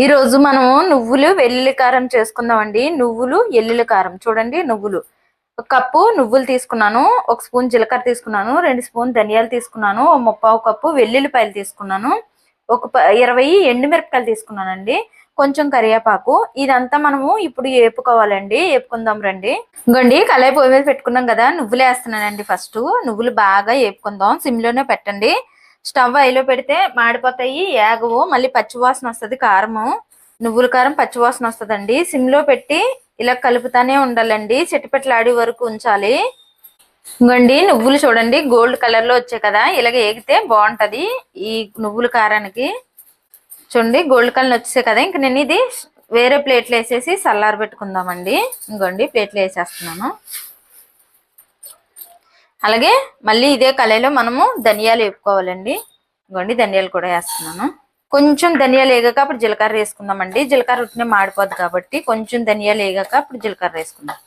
ఈ రోజు మనము నువ్వులు వెల్లుల్లి కారం చేసుకుందామండి. నువ్వులు ఎల్లుల్లి కారం. చూడండి నువ్వులు. ఒక కప్పు నువ్వులు తీసుకున్నాను. ఒక స్పూన్ జీలకర్ర తీసుకున్నాను. రెండు స్పూన్ ధనియాలు తీసుకున్నాను. ముప్పావు కప్పు వెల్లుల్లిపాయలు తీసుకున్నాను. ఒక ప- ఇరవై ఎండుమిరపకాయలు తీసుకున్నానండి. కొంచెం కరివేపాకు. ఇదంతా మనము ఇప్పుడు వేపుకోవాలండి వేపుకుందాం రండి. ఇంకోండి కళాయి పొయ్యి మీద పెట్టుకున్నాం కదా. నువ్వులు వేస్తున్నానండి ఫస్ట్. నువ్వులు బాగా వేపుకుందాం సిమ్లోనే పెట్టండి. స్టవ్ అయిలో పెడితే మాడిపోతాయి ఏగవు. మళ్ళీ పచ్చివాసన వస్తుంది కారము. నువ్వుల కారం పచ్చివాసన వస్తుందండి. సిమ్లో పెట్టి ఇలా కలుపుతానే ఉండాలండి. చిట్టుపెట్టలాడి వరకు ఉంచాలి. ఇంకోండి నువ్వులు చూడండి. గోల్డ్ కలర్లో వచ్చాయి కదా. ఇలాగ ఏగితే బాగుంటది ఈ నువ్వుల కారానికి. చూడండి గోల్డ్ కలర్ వచ్చేసాయి కదా. ఇంక నేను ఇది వేరే ప్లేట్లు వేసేసి సల్లారు పెట్టుకుందామండి. ఇంకోండి ప్లేట్లు వేసేస్తున్నాను. అలాగే మళ్ళీ ఇదే కళాయిలో మనము ధనియాలు వేపుకోవాలండి. ఇంకోండి ధనియాలు కూడా వేస్తున్నాను. కొంచెం ధనియాలు వేగాక అప్పుడు జీలకర్ర వేసుకుందామండి. జీలకర్ర ఉట్టినే మాడిపోద్ది కాబట్టి కొంచెం ధనియాలు వేగాక అప్పుడు జీలకర్ర వేసుకుందాం.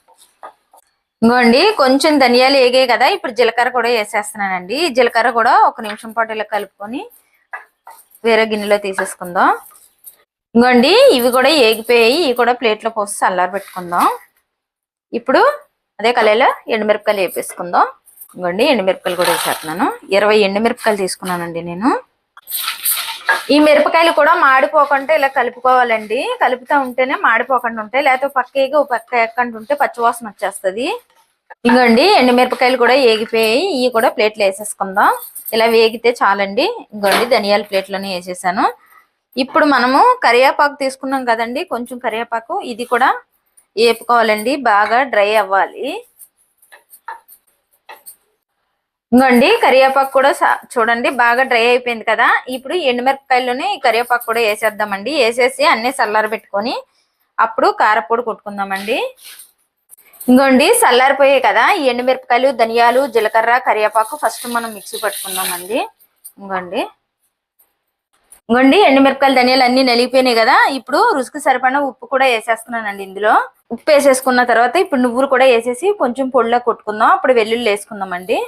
ఇంకోండి కొంచెం ధనియాలు వేగాయి కదా ఇప్పుడు జీలకర్ర కూడా వేసేస్తున్నానండి. ఈ జీలకర్ర కూడా ఒక నిమిషం పాటు ఇలా కలుపుకొని వేరే గిన్నెలో తీసేసుకుందాం. ఇంకోండి ఇవి కూడా ఏగిపోయాయి ఇవి కూడా ప్లేట్లో పోసి చల్లారి పెట్టుకుందాం ఇప్పుడు అదే కళాయిలో ఎండుమిరపకాయలు వేపేసుకుందాం. ఇంకోండి ఎండుమిరపకాయలు కూడా వేసేస్తున్నాను. ఇరవై ఎండుమిరపకాయలు తీసుకున్నానండి నేను. ఈ మిరపకాయలు కూడా మాడిపోకుండా ఇలా కలుపుకోవాలండి. కలుపుతూ ఉంటేనే మాడిపోకుండా ఉంటాయి. లేకపోతే పక్క ఏగి ఓ పక్క ఎక్కకుండా ఉంటే పచ్చివాసన వచ్చేస్తుంది. ఇంకోండి ఎండుమిరపకాయలు కూడా ఏగిపోయాయి. ఇవి కూడా ప్లేట్లు వేసేసుకుందాం. ఇలా వేగితే చాలండి. ఇంకోండి ధనియాల ప్లేట్లోనే వేసేసాను. ఇప్పుడు మనము కరివేపాకు తీసుకున్నాం కదండి. కొంచెం కరివేపాకు ఇది కూడా వేపుకోవాలండి. బాగా డ్రై అవ్వాలి. ఇంకోండి కరివేపాకు కూడా చూడండి బాగా డ్రై అయిపోయింది కదా. ఇప్పుడు ఎండుమిరపకాయల్లోనే ఈ కరివేపాకు కూడా వేసేద్దామండి. వేసేసి అన్ని చల్లారి పెట్టుకొని అప్పుడు కారపొడి కొట్టుకుందామండి. ఇంకోండి చల్లారిపోయాయి కదా. ఈ ఎండుమిరపకాయలు ధనియాలు జీలకర్ర కరివేపాకు ఫస్ట్ మనం మిక్సీ పట్టుకుందామండి. ఇంకోండి ఇంకోండి ఎండుమిరపకాయలు ధనియాలు అన్నీ నలిగిపోయినాయి కదా. ఇప్పుడు రుచికి సరిపడిన ఉప్పు కూడా వేసేస్తున్నానండి ఇందులో. ఉప్పు వేసేసుకున్న తర్వాత ఇప్పుడు నువ్వులు కూడా వేసేసి కొంచెం పొడిలో కొట్టుకుందాం. అప్పుడు వెల్లుల్లి వేసుకుందామండి.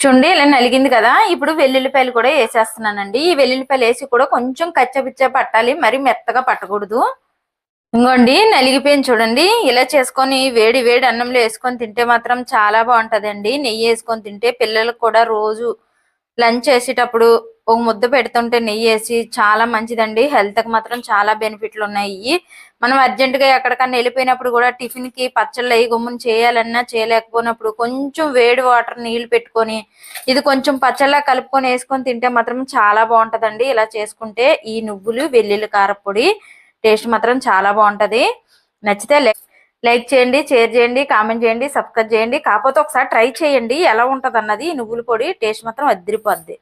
చూడండి ఇలా నలిగింది కదా ఇప్పుడు వెల్లుల్లిపాయలు కూడా వేసేస్తున్నానండి. ఈ వెల్లుల్లిపాయలు వేసి కూడా కొంచెం కచ్చపిచ్చ పట్టాలి మరి మెత్తగా పట్టకూడదు. ఇంకోండి నలిగిపోయింది చూడండి. ఇలా చేసుకొని వేడి వేడి అన్నంలో వేసుకొని తింటే మాత్రం చాలా బాగుంటదండి. నెయ్యి వేసుకొని తింటే పిల్లలకు కూడా రోజు లంచ్ చేసేటప్పుడు ఒక ముద్ద పెడుతుంటే నెయ్యి వేసి చాలా మంచిదండి. హెల్త్కి మాత్రం చాలా బెనిఫిట్లు ఉన్నాయి. మనం అర్జెంట్గా ఎక్కడికన్నా వెళ్ళిపోయినప్పుడు కూడా టిఫిన్కి పచ్చళ్ళు అయ్యి గుమ్మని చేయాలన్నా చేయలేకపోయినప్పుడు కొంచెం వేడి వాటర్ నీళ్ళు పెట్టుకొని ఇది కొంచెం పచ్చళ్ళ కలుపుకొని వేసుకొని తింటే మాత్రం చాలా బాగుంటదండి. ఇలా చేసుకుంటే ఈ నువ్వులు వెల్లుల్లి కారపొడి టేస్ట్ మాత్రం చాలా బాగుంటది. నచ్చితే లైక్ లైక్ చేయండి షేర్ చేయండి కామెంట్ చేయండి సబ్స్క్రైబ్ చేయండి. కాకపోతే ఒకసారి ట్రై చేయండి. ఎలా ఉంటుంది అన్నది నువ్వుల పొడి టేస్ట్ మాత్రం అదిరిపోద్ది.